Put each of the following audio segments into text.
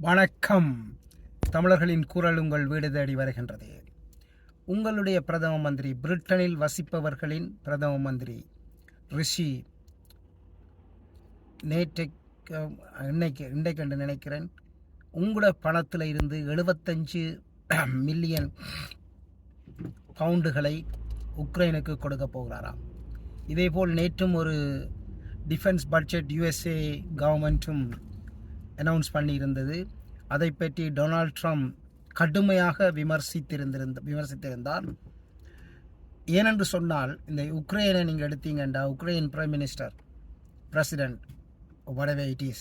வணக்கம். தமிழர்களின் குரல் உங்கள் வீடு தேடி வருகின்றது. உங்களுடைய பிரதம மந்திரி பிரிட்டனில் வசிப்பவர்களின் பிரதம மந்திரி ரிஷி நேற்றைக்கு இன்னைக்கு இன்றைக்கு என்று நினைக்கிறேன். உங்களோட பணத்தில் இருந்து எழுபத்தஞ்சு மில்லியன் பவுண்டுகளை உக்ரைனுக்கு கொடுக்க போகிறாராம். இதேபோல் நேற்றும் ஒரு டிஃபென்ஸ் பட்ஜெட் யுஎஸ்ஏ கவர்மெண்ட்டும் அனௌன்ஸ் பண்ணியிருந்தது. அதை பற்றி டொனால்ட் ட்ரம்ப் கடுமையாக விமர்சித்திருந்திருந்த விமர்சித்திருந்தார். ஏனென்று சொன்னால் இந்த உக்ரைனை நீங்கள் எடுத்தீங்கண்டா Ukraine prime minister president whatever it is.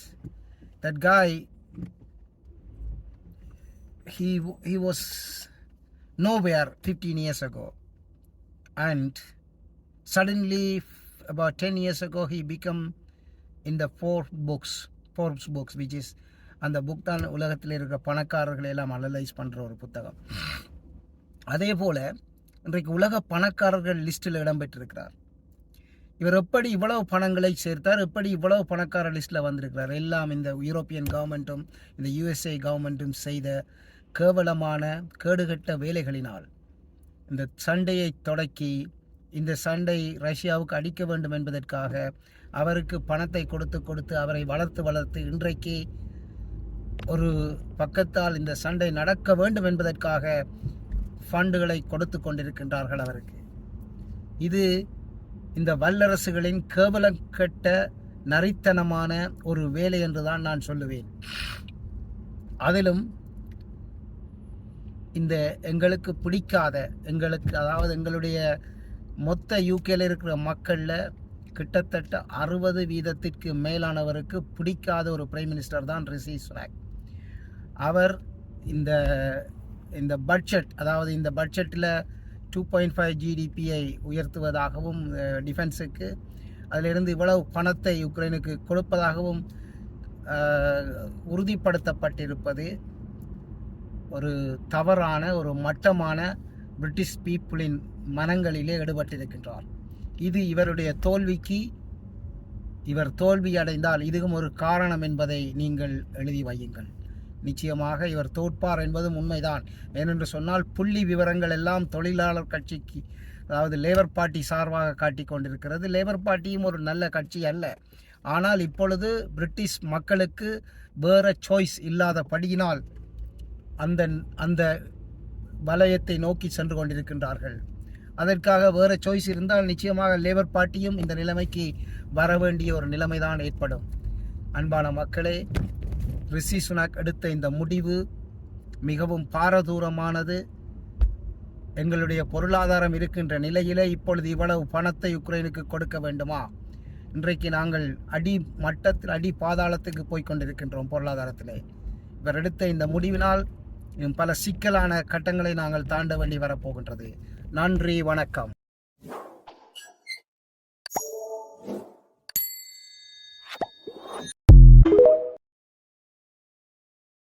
That guy he he was nowhere 15 years ago. And suddenly f- about 10 years ago he become in the four books. Forbes books which is அந்த book தான் உலகத்தில் இருக்கிற பணக்காரர்களை எல்லாம் analyse பண்ணுற ஒரு புத்தகம். அதே போல் இன்றைக்கு உலக பணக்காரர்கள் லிஸ்ட்டில் இடம்பெற்றிருக்கிறார் இவர் எப்படி இவ்வளவு பணங்களை சேர்த்தார் எப்படி இவ்வளவு பணக்கார லிஸ்ட்டில் வந்திருக்கிறார். எல்லாம் இந்த யூரோப்பியன் கவர்மெண்ட்டும் இந்த யுஎஸ்ஏ கவர்மெண்ட்டும் செய்த கேவலமான கேடுகட்ட வேலைகளினால் இந்த சண்டையை தொடக்கி இந்த சண்டை ரஷ்யாவுக்கு அடிக்க வேண்டும் என்பதற்காக அவருக்கு பணத்தை கொடுத்து கொடுத்து அவரை வளர்த்து வளர்த்து இன்றைக்கு ஒரு பக்கத்தால் இந்த சண்டை நடக்க வேண்டும் என்பதற்காக ஃபண்டுகளை கொடுத்து கொண்டிருக்கின்றார்கள் அவருக்கு. இது இந்த வல்லரசுகளின் கேவலக்கட்ட நரித்தனமான ஒரு வேலை என்றுதான் நான் சொல்லுவேன். அதிலும் இந்த எங்களுக்கு பிடிக்காத எங்களுக்கு அதாவது எங்களுடைய மொத்த யூகேல இருக்கிற மக்களில் கிட்டத்தட்ட அறுபது வீதத்திற்கு மேலானவருக்கு பிடிக்காத ஒரு பிரைம் மினிஸ்டர் தான் ரிஷி சுனாக். அவர் இந்த இந்த பட்ஜெட் அதாவது இந்த பட்ஜெட்டில் டூ பாயிண்ட் ஃபைவ் ஜிடிபியை உயர்த்துவதாகவும் டிஃபென்ஸுக்கு அதிலிருந்து இவ்வளவு பணத்தை யுக்ரைனுக்கு கொடுப்பதாகவும் உறுதிப்படுத்தப்பட்டிருப்பது ஒரு தவறான ஒரு மட்டமான பிரிட்டிஷ் பீப்புளின் மனங்களிலே ஈடுபட்டிருக்கின்றார். இது இவருடைய தோல்விக்கு இவர் தோல்வி அடைந்தால் இதுவும் ஒரு காரணம் என்பதை நீங்கள் எழுதி வையுங்கள். நிச்சயமாக இவர் தோற்பார் என்பதும் உண்மைதான். ஏனென்று சொன்னால் புள்ளி விவரங்கள் எல்லாம் தொழிலாளர் கட்சிக்கு அதாவது லேபர் பார்ட்டி சார்பாக காட்டிக் கொண்டிருக்கிறது. லேபர் பார்ட்டியும் ஒரு நல்ல கட்சி அல்ல. ஆனால் இப்பொழுது பிரிட்டிஷ் மக்களுக்கு வேற சாய்ஸ் இல்லாதபடியினால் அந்த அந்த வலயத்தை நோக்கி சென்று கொண்டிருக்கின்றார்கள். அதற்காக வேறு சாய்ஸ் இருந்தால் நிச்சயமாக லேபர் பார்ட்டியும் இந்த நிலைமைக்கு வர வேண்டிய ஒரு நிலைமைதான் ஏற்படும். அன்பான மக்களே ரிஷி சுனாக் எடுத்த இந்த முடிவு மிகவும் பாரதூரமானது. எங்களுடைய பொருளாதாரம் இருக்கின்ற நிலையிலே இப்பொழுது இவ்வளவு பணத்தை உக்ரைனுக்கு கொடுக்க வேண்டுமா? இன்றைக்கு நாங்கள் அடி மட்டத்தில் அடி பாதாளத்துக்கு போய் கொண்டிருக்கின்றோம் பொருளாதாரத்திலே. இவர் எடுத்த இந்த முடிவினால் பல சிக்கலான கட்டங்களை நாங்கள் தாண்ட வேண்டி வரப்போகின்றது. நன்றி வணக்கம்.